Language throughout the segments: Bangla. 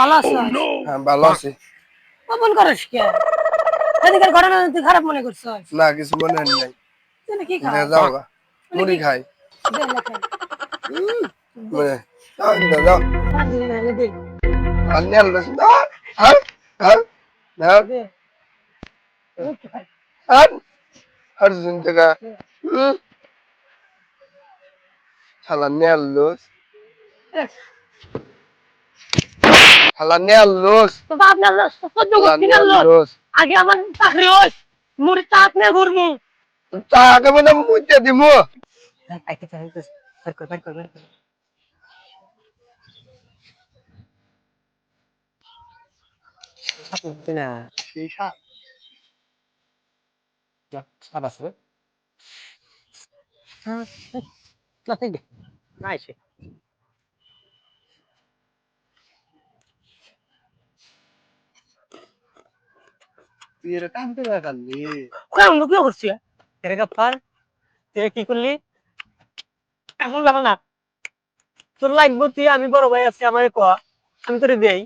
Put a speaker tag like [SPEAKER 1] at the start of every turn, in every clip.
[SPEAKER 1] ভালো আছো?
[SPEAKER 2] হ্যাঁ ভালো আছি।
[SPEAKER 1] কখন করিস কে? এদিকের ঘটনা তুই খারাপ মনে করছিস
[SPEAKER 2] না কিছু মনে হয় নাই।
[SPEAKER 1] তুই কি
[SPEAKER 2] দে যাও গা মুড়ি খাই। মানে যাও, যাও, যাও।
[SPEAKER 1] দে
[SPEAKER 2] আর নেল বেশ। দাও হ্যাঁ হ্যাঁ দাও
[SPEAKER 1] দে।
[SPEAKER 2] আর শুন থেকে শালা নেল লোস শালা নেল লোস
[SPEAKER 1] সহ্য করছি না আগে আমার চাকরি হোস মুড়ি চাপ নে ঘুরমু
[SPEAKER 2] তাকে মানে মুইতে দিমু
[SPEAKER 1] আইতে না
[SPEAKER 2] সেই সাপ
[SPEAKER 1] সাপ আছে হ্যাঁ nothing nice লোক করছি কি করলি এখন জানা না তোর লাগবো তুই আমি বড় ভাই আছি আমার ক আমি তোরে দেই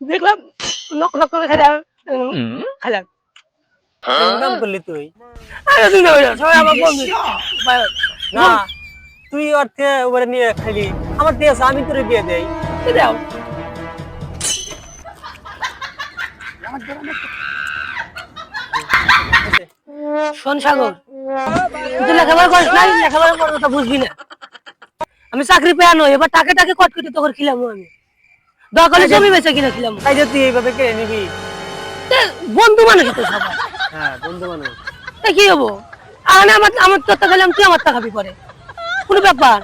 [SPEAKER 1] দেখলাম লক লক করে খাইলাম কেমন কাম করলি তুই? আরে তুই না সবাই আমার বন্ধু। না তুই অর্থে নিয়ে খাইলি আমার দিয়ে আমি তোরে দিয়ে দেই। দাও। শোন সাগর তুই লেখাপড়া করিস নাই লেখাপড়া করার কথা বুঝবি না। আমি চাকরি পেয়ে আনো এবার টাকে টাকে কট কেটে তোর খিলাম আমি। দরকারে জমি বেচে কিনে খিলাম। তাই যে তুই এইভাবে কেড়ে নিবি? বন্ধু মানুষ তো সবাই হ্যাঁ বন্ধু মানুষ কি হব? আর আমার আমার তোর টাকা খেলাম তুই আমার টাকা খাবি পরে। কোনো ব্যাপার।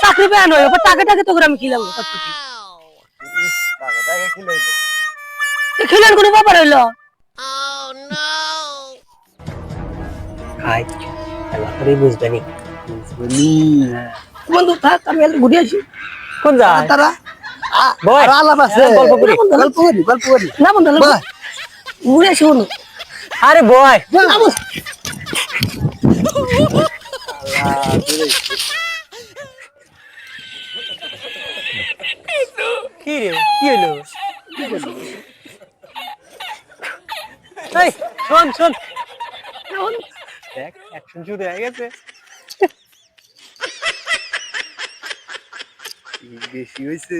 [SPEAKER 1] চাকরি পেয়ে আনো এবার টাকে টাকে তোকে আমি খিলাম খিলান কোনো ব্যাপার হইল? বন্ধু থাক আমি ঘুরে আসি। কোন যায়
[SPEAKER 2] তারা
[SPEAKER 1] গল্প করি।
[SPEAKER 2] গল্প করি। গল্প করি।
[SPEAKER 1] না বন্ধু ঘুরে আসি বন্ধু। আরে বয়। না বন্ধু। কি রে কি হলো? শোন শোন শোন। দেখ অ্যাকশন শুরু হয়ে গেছে।
[SPEAKER 2] বেশি হয়েছে।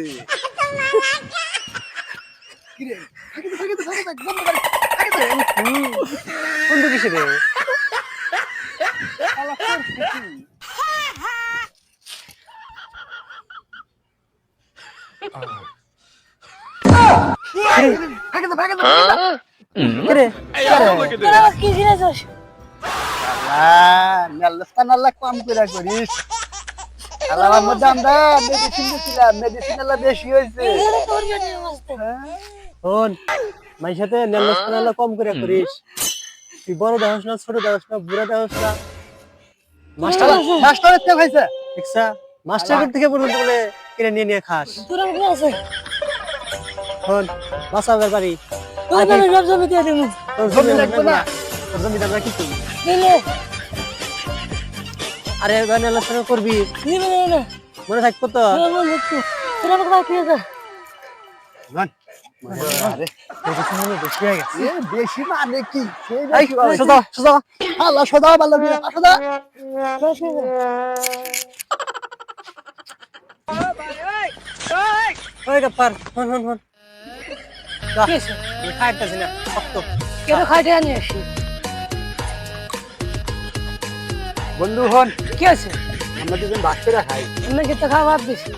[SPEAKER 1] বন্ধু কিসে রে?
[SPEAKER 2] কম করে করিস। আল্লাহ মধ্যে আমরা মেডিসিন দিয়েছিলাম মেডিসিন বেশি হয়েছে
[SPEAKER 1] শোন মাই সাথে নেলস কানালা কম করে করিস। তুই বড় দেহস না ছোট দেহস না বুড়া দেহস না। মাস্টার মাস্টার থেকে পর্যন্ত বলে কিনে নিয়ে নিয়ে খাস। শোন বাসাবের বাড়ি তোর জমি
[SPEAKER 2] জমি লাগবে না।
[SPEAKER 1] তোর জমি দাম কি করবি আরে এবার নেলস কানালা করবি। মনে থাকব তো? বেশি হয়ে গেছে
[SPEAKER 2] এ বেশি মানে কি সেই
[SPEAKER 1] এই
[SPEAKER 2] বেশি বাবা।
[SPEAKER 1] সোজা সোজা
[SPEAKER 2] আল্লাহ সদা ভালো করে সদা
[SPEAKER 1] ওই গাপ্পার হন হন হন খাইতেছি না শক্ত কেন খাইতে আনি আসি
[SPEAKER 2] বন্ধু হন
[SPEAKER 1] কি আছে
[SPEAKER 2] আমরা দুজন করে খাই
[SPEAKER 1] আমরা কি তো খাওয়া বেশি